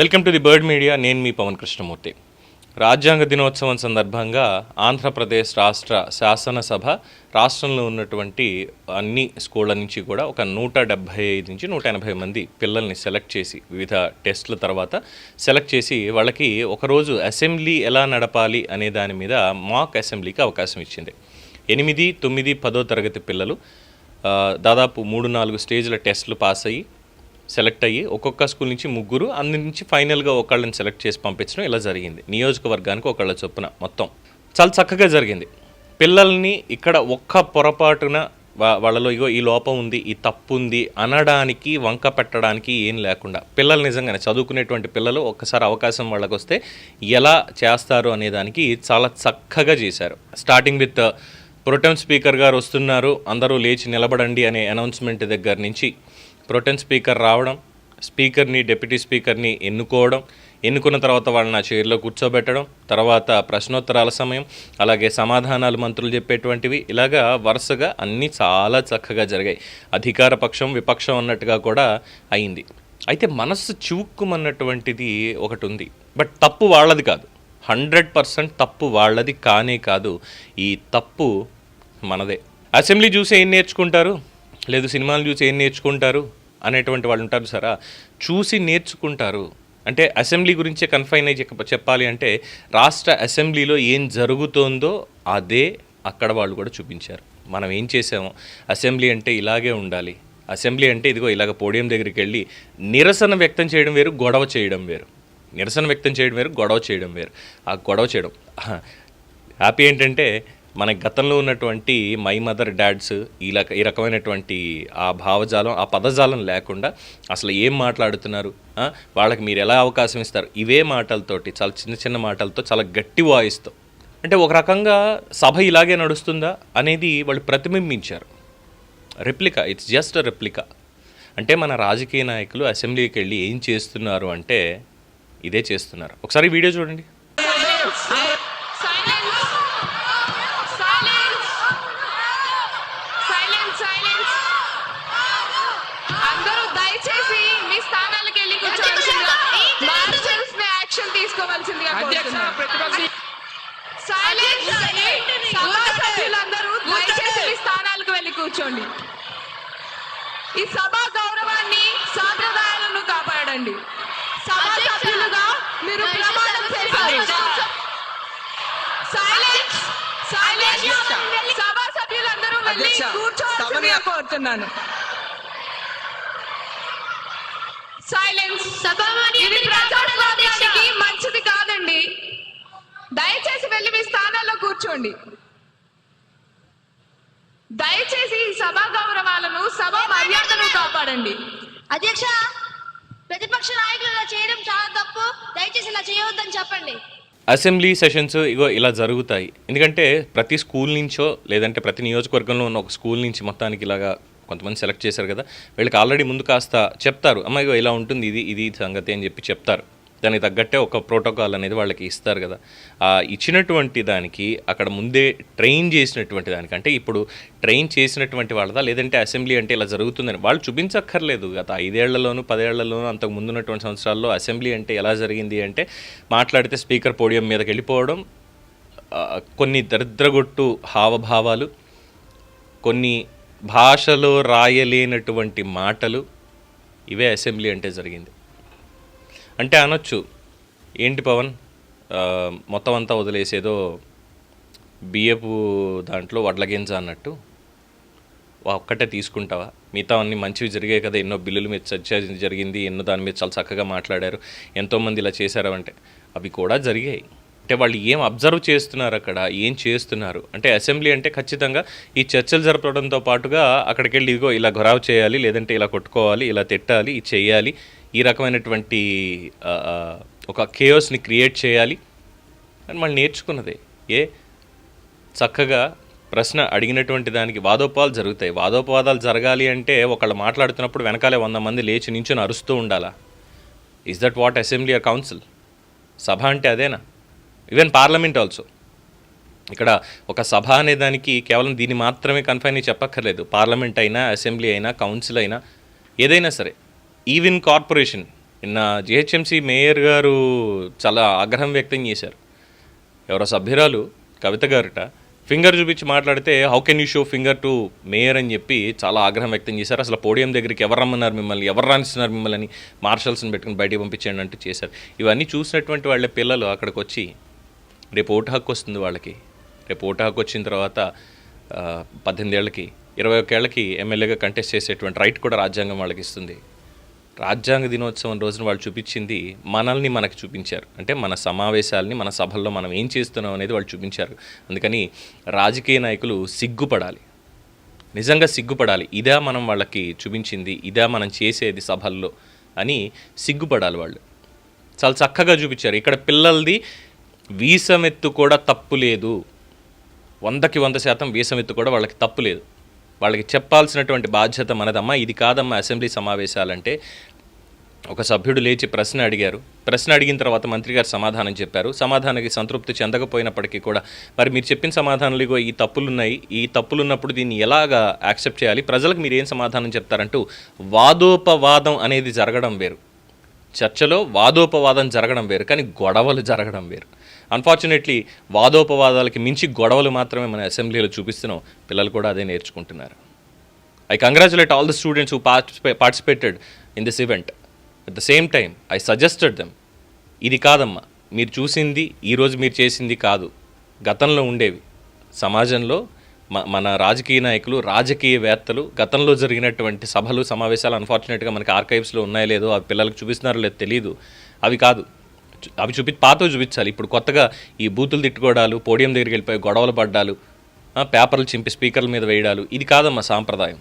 Welcome to the bird media. నేను మీ పవన్ కృష్ణమూర్తి. రాజ్యాంగ దినోత్సవం సందర్భంగా ఆంధ్రప్రదేశ్ రాష్ట్ర శాసనసభ రాష్ట్రంలో ఉన్నటువంటి అన్ని స్కూళ్ళ నుంచి కూడా ఒక నూట డెబ్భై ఐదు నుంచి నూట ఎనభై మంది పిల్లల్ని సెలెక్ట్ చేసి వివిధ టెస్ట్ల తర్వాత సెలెక్ట్ చేసి వాళ్ళకి ఒకరోజు అసెంబ్లీ ఎలా నడపాలి అనే దాని మీద మాక్ అసెంబ్లీకి అవకాశం ఇచ్చింది. ఎనిమిది తొమ్మిది పదో తరగతి పిల్లలు దాదాపు మూడు నాలుగు స్టేజ్ల టెస్టులు పాస్ అయ్యి సెలెక్ట్ అయ్యి ఒక్కొక్క స్కూల్ నుంచి ముగ్గురు అందు నుంచి ఫైనల్గా ఒకళ్ళని సెలెక్ట్ చేసి పంపించడం ఇలా జరిగింది. నియోజకవర్గానికి ఒకళ్ళ చొప్పున మొత్తం. చాలా చక్కగా జరిగింది. పిల్లల్ని ఇక్కడ ఒక్క పొరపాటున వాళ్ళలో ఇగో ఈ లోపం ఉంది ఈ తప్పు ఉంది అనడానికి వంక పెట్టడానికి ఏం లేకుండా. పిల్లలు నిజంగానే చదువుకునేటువంటి పిల్లలు ఒక్కసారి అవకాశం వాళ్ళకి వస్తే ఎలా చేస్తారు అనే దానికి చాలా చక్కగా చేశారు. స్టార్టింగ్ విత్ ప్రొటెం స్పీకర్ గారు వస్తున్నారు అందరూ లేచి నిలబడండి అనే అనౌన్స్మెంట్ దగ్గర నుంచి ప్రొటెన్ స్పీకర్ రావడం స్పీకర్ని డిప్యూటీ స్పీకర్ని ఎన్నుకోవడం ఎన్నుకున్న తర్వాత వాళ్ళని ఆ చైర్లో కూర్చోబెట్టడం తర్వాత ప్రశ్నోత్తరాల సమయం అలాగే సమాధానాలు మంత్రులు చెప్పేటువంటివి. ఇలాగా వరుసగా అన్నీ చాలా చక్కగా జరిగాయి. అధికార పక్షం విపక్షం అన్నట్టుగా కూడా అయింది. అయితే మనస్సు చివుక్కుమన్నటువంటిది ఒకటి ఉంది. బట్ తప్పు వాళ్ళది కాదు. హండ్రెడ్ పర్సెంట్ తప్పు వాళ్ళది కానే కాదు. ఈ తప్పు మనదే. అసెంబ్లీ చూసి ఏం నేర్చుకుంటారు? లేదు సినిమాలు చూసి ఏం నేర్చుకుంటారు? అనేటువంటి వాళ్ళు ఉంటారు సరా? చూసి నేర్చుకుంటారు. అంటే అసెంబ్లీ గురించే కన్ఫైన్ అయ్యి చెప్పాలి అంటే రాష్ట్ర అసెంబ్లీలో ఏం జరుగుతోందో అదే అక్కడ వాళ్ళు కూడా చూపించారు. మనం ఏం చేసామో? అసెంబ్లీ అంటే ఇలాగే ఉండాలి. అసెంబ్లీ అంటే ఇదిగో ఇలాగ పోడియం దగ్గరికి వెళ్ళి నిరసన వ్యక్తం చేయడం వేరు గొడవ చేయడం వేరు. నిరసన వ్యక్తం చేయడం వేరు గొడవ చేయడం వేరు. ఆ గొడవ చేయడం. హ్యాపీ ఏంటంటే మన గతంలో ఉన్నటువంటి మై మదర్ డాడ్స్ ఈ ఈ రకమైనటువంటి ఆ భావజాలం ఆ పదజాలం లేకుండా అసలు ఏం మాట్లాడుతున్నారు? వాళ్ళకి మీరు ఎలా అవకాశం ఇస్తారు? ఇవే మాటలతోటి చాలా చిన్న చిన్న మాటలతో చాలా గట్టి వాయిస్తో. అంటే ఒక రకంగా సభ ఇలాగే నడుస్తుందా అనేది వాళ్ళు ప్రతిబింబించారు. Replica it's just replica. అంటే మన రాజకీయ నాయకులు అసెంబ్లీకి వెళ్ళి ఏం చేస్తున్నారు అంటే ఇదే చేస్తున్నారు. ఒకసారి వీడియో చూడండి Silence! Silence! Silence! Silence! అందరూ దయచేసి మీ స్థానాలకు వెళ్ళి కూర్చోవలసిందిగా మార్షల్స్ని యాక్షన్ Silence! సభా సభ్యులందరూ దయచేసి మీ స్థానాలకు వెళ్ళి కూర్చోండి. ఈ సభా గౌరవాన్ని సాంప్రదాయాలను కాపాడండి. సభా సభ్యులుగా మీరు ప్రమాణం చేశారు. సైలెన్స్ సైలెన్స్ సభా సభ్యులందరూ వెళ్ళి అధ్యక్ష, కూర్చోవాల్సిందిగా కోరుతున్నాను. సైలెన్స్ ఇది ప్రజాస్వామ్యానికి మంచిది కాదండి. దయచేసి వెళ్ళి మీ స్థానాల్లో కూర్చోండి. దయచేసి ఈ సభా గౌరవాలను సభా మర్యాదను కాపాడండి. అధ్యక్ష ప్రతిపక్ష నాయకులు ఇలా చేయడం చాలా తప్పు. దయచేసి ఇలా చేయవద్దని చెప్పండి. అసెంబ్లీ సెషన్స్ ఇగో ఇలా జరుగుతాయి. ఎందుకంటే ప్రతి స్కూల్ నుంచో లేదంటే ప్రతి నియోజకవర్గంలో ఉన్న ఒక స్కూల్ నుంచి మొత్తానికి ఇలాగా కొంతమంది సెలెక్ట్ చేశారు కదా వీళ్ళకి ఆల్రెడీ ముందు కాస్త చెప్తారు అమ్మ ఇలా ఉంటుంది ఇది ఇది సంగతి అని చెప్పి చెప్తారు. దానికి తగ్గట్టే ఒక ప్రోటోకాల్ అనేది వాళ్ళకి ఇస్తారు కదా. ఆ ఇచ్చినటువంటి దానికి అక్కడ ముందే ట్రైన్ చేసినటువంటి దానికి అంటే ఇప్పుడు ట్రైన్ చేసినటువంటి వాళ్ళదా లేదంటే అసెంబ్లీ అంటే ఇలా జరుగుతుందని వాళ్ళు చూపించక్కర్లేదు. గత ఐదేళ్ళలోనూ పదేళ్ళలోనూ అంతకు ముందున్నటువంటి సంవత్సరాల్లో అసెంబ్లీ అంటే ఎలా జరిగింది అంటే మాట్లాడితే స్పీకర్ పోడియం మీదకి వెళ్ళిపోవడం కొన్ని దరిద్రగొట్టు హావభావాలు కొన్ని భాషలో రాయలేనటువంటి మాటలు ఇవే అసెంబ్లీ అంటే జరిగింది. అంటే అనొచ్చు ఏంటి పవన్? మొత్తం అంతా వదిలేసేదో బియ్యపు దాంట్లో వడ్లగింజ అన్నట్టు. ఒక్కటే తీసుకుంటావా? మిగతా అన్ని మంచివి జరిగాయి కదా ఎన్నో బిల్లుల మీద చర్చ జరిగింది ఎన్నో దాని మీద చాలా చక్కగా మాట్లాడారు ఎంతోమంది ఇలా చేశారు అంటే. అవి కూడా జరిగాయి. అంటే వాళ్ళు ఏం అబ్జర్వ్ చేస్తున్నారు అక్కడ? ఏం చేస్తున్నారు? అంటే అసెంబ్లీ అంటే ఖచ్చితంగా ఈ చర్చలు జరపడంతో పాటుగా అక్కడికి వెళ్ళి ఇదిగో ఇలా గొరావ్ చేయాలి లేదంటే ఇలా కొట్టుకోవాలి ఇలా తిట్టాలి ఇది చేయాలి ఈ రకమైనటువంటి ఒక కేయోస్ని క్రియేట్ చేయాలి అని వాళ్ళు నేర్చుకున్నదే. ఏ? చక్కగా ప్రశ్న అడిగినటువంటి దానికి వాదోపవాదాలు జరుగుతాయి. వాదోపవాదాలు జరగాలి అంటే ఒకళ్ళు మాట్లాడుతున్నప్పుడు వెనకాలే వంద మంది లేచి నించుని అరుస్తూ ఉండాలా? Is that what assembly or council సభ అంటే అదేనా? ఈవెన్ పార్లమెంట్ ఆల్సో ఇక్కడ ఒక సభ అనే దానికి కేవలం దీన్ని మాత్రమే కన్ఫైన్ చెప్పక్కర్లేదు. పార్లమెంట్ అయినా అసెంబ్లీ అయినా కౌన్సిల్ అయినా ఏదైనా సరే ఈవెన్ కార్పొరేషన్ నిన్న జిహెచ్ఎంసీ మేయర్ గారు చాలా ఆగ్రహం వ్యక్తం చేశారు. ఎవరో సభ్యురాలు కవిత గారుట ఫింగర్ చూపించి మాట్లాడితే how can you show finger to mayor అని చెప్పి చాలా ఆగ్రహం వ్యక్తం చేశారు. అసలు పోడియం దగ్గరికి ఎవరు రమ్మన్నారు మిమ్మల్ని ఎవరు రాణిస్తున్నారు మిమ్మల్ని మార్షల్స్ని పెట్టుకుని బయటికి పంపించండి అంటూ చేశారు. ఇవన్నీ చూసినటువంటి వాళ్ళ పిల్లలు అక్కడికి వచ్చి రేపు ఓటు హక్కు వస్తుంది వాళ్ళకి. రేపు ఓటు హక్కు వచ్చిన తర్వాత పద్దెనిమిది ఏళ్ళకి ఇరవై ఒకేళ్ళకి ఎమ్మెల్యేగా కంటెస్ట్ చేసేటువంటి రైట్ కూడా రాజ్యాంగం వాళ్ళకి ఇస్తుంది. రాజ్యాంగ దినోత్సవం రోజున వాళ్ళు చూపించింది మనల్ని మనకు చూపించారు. అంటే మన సమావేశాలని మన సభల్లో మనం ఏం చేస్తున్నాం అనేది వాళ్ళు చూపించారు. అందుకని రాజకీయ నాయకులు సిగ్గుపడాలి. నిజంగా సిగ్గుపడాలి. ఇదా మనం వాళ్ళకి చూపించింది ఇదా మనం చేసేది సభల్లో అని సిగ్గుపడాలి వాళ్ళు. చాలా చక్కగా చూపించారు. ఇక్కడ పిల్లలది వీసమెత్తు కూడా తప్పు లేదు. వందకి వంద శాతం వీసమెత్తు కూడా వాళ్ళకి తప్పు లేదు. వాళ్ళకి చెప్పాల్సినటువంటి బాధ్యత మనదమ్మా. ఇది కాదమ్మా అసెంబ్లీ సమావేశాలంటే. ఒక సభ్యుడు లేచి ప్రశ్న అడిగారు. ప్రశ్న అడిగిన తర్వాత మంత్రి గారు సమాధానం చెప్పారు. సమాధానానికి సంతృప్తి చెందకపోయినప్పటికీ కూడా మరి మీరు చెప్పిన సమాధానాలు ఇగో ఈ తప్పులు ఉన్నాయి ఈ తప్పులు ఉన్నప్పుడు దీన్ని ఎలాగా యాక్సెప్ట్ చేయాలి? ప్రజలకు మీరు ఏం సమాధానం చెప్తారంటూ వాదోపవాదం అనేది జరగడం వేరు. చర్చలో వాదోపవాదం జరగడం వేరు. కానీ గొడవలు జరగడం వేరు. అన్ఫార్చునేట్లీ వాదోపవాదాలకి మించి గొడవలు మాత్రమే మన అసెంబ్లీలో చూపిస్తున్నాం. పిల్లలు కూడా అదే నేర్చుకుంటున్నారు. I congratulate all the students who participated in this event at the same time I suggested them ఇది కాదమ్మా మీరు చూసింది ఈరోజు మీరు చేసింది కాదు. గతంలో ఉండేవి. సమాజంలో మన రాజకీయ నాయకులు రాజకీయవేత్తలు గతంలో జరిగినటువంటి సభలు సమావేశాలు అన్ఫార్చునేట్గా మనకి ఆర్కైవ్స్లో ఉన్నాయో లేదో అవి పిల్లలకు చూపిస్తున్నారో లేదో తెలియదు అవి కాదు. అవి చూపి పాతవి చూపించాలి. ఇప్పుడు కొత్తగా ఈ బూతులు తిట్టుకోవడాలు పోడియం దగ్గరికి వెళ్ళిపోయి గొడవలు పడ్డాలు పేపర్లు చింపి స్పీకర్ల మీద వేయడాలు ఇది కాదమ్మా సాంప్రదాయం.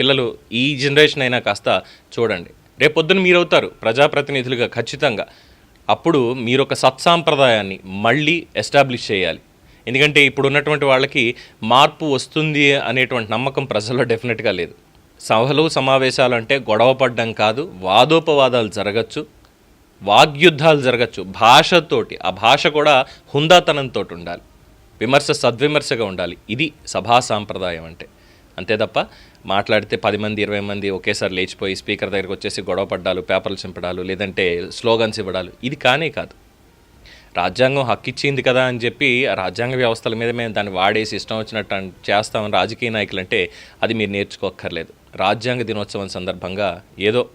పిల్లలు ఈ జనరేషన్ అయినా కాస్త చూడండి. రేపొద్దున మీరు అవుతారు ప్రజాప్రతినిధులుగా ఖచ్చితంగా. అప్పుడు మీరు ఒక సత్సాంప్రదాయాన్ని మళ్ళీ ఎస్టాబ్లిష్ చేయాలి. ఎందుకంటే ఇప్పుడు ఉన్నటువంటి వాళ్ళకి మార్పు వస్తుంది అనేటువంటి నమ్మకం ప్రజల్లో డెఫినెట్గా లేదు. సభలు సమావేశాలు అంటే గొడవ పడ్డం కాదు వాదోపవాదాలు జరగచ్చు. వాగ్యుద్ధాలు జరగచ్చు. భాషతోటి ఆ భాష కూడా హుందాతనంతో ఉండాలి. విమర్శ సద్విమర్శగా ఉండాలి. ఇది సభా సాంప్రదాయం అంటే. అంతే తప్ప మాట్లాడితే పది మంది ఇరవై మంది ఒకేసారి లేచిపోయి స్పీకర్ దగ్గరికి వచ్చేసి గొడవ పడ్డాలు పేపర్లు చింపడాలు లేదంటే స్లోగన్స్ ఇవ్వడాలు. ఇది కానే కాదు. రాజ్యాంగం హక్కు ఇచ్చింది కదా అని చెప్పి ఆ రాజ్యాంగ వ్యవస్థల మీద మేము దాన్ని వాడేసి ఇష్టం వచ్చినట్టు చేస్తామని రాజకీయ నాయకులు అంటే అది మీరు నేర్చుకోక్కర్లేదు. రాజ్యాంగ దినోత్సవం సందర్భంగా ఏదో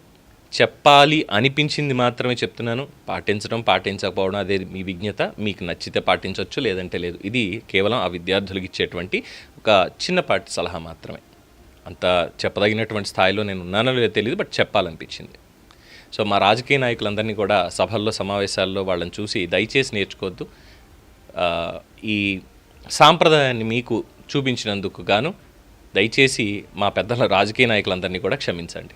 చెప్పాలి అనిపించింది మాత్రమే చెప్తున్నాను. పాటించడం పాటించకపోవడం అదే మీ విజ్ఞత. మీకు నచ్చితే పాటించవచ్చు లేదంటే లేదు. ఇది కేవలం ఆ విద్యార్థులకు ఇచ్చేటువంటి ఒక చిన్నపాటి సలహా మాత్రమే. అంత చెప్పదగినటువంటి స్థాయిలో నేను ఉన్నానో లేదో తెలియదు బట్ చెప్పాలనిపించింది. సో మా రాజకీయ నాయకులందరినీ కూడా సభల్లో సమావేశాల్లో వాళ్ళని చూసి దయచేసి నేర్చుకోవద్దు. ఈ సాంప్రదాయాన్ని మీకు చూపించినందుకు గాను దయచేసి మా పెద్దల రాజకీయ నాయకులందరినీ కూడా క్షమించండి.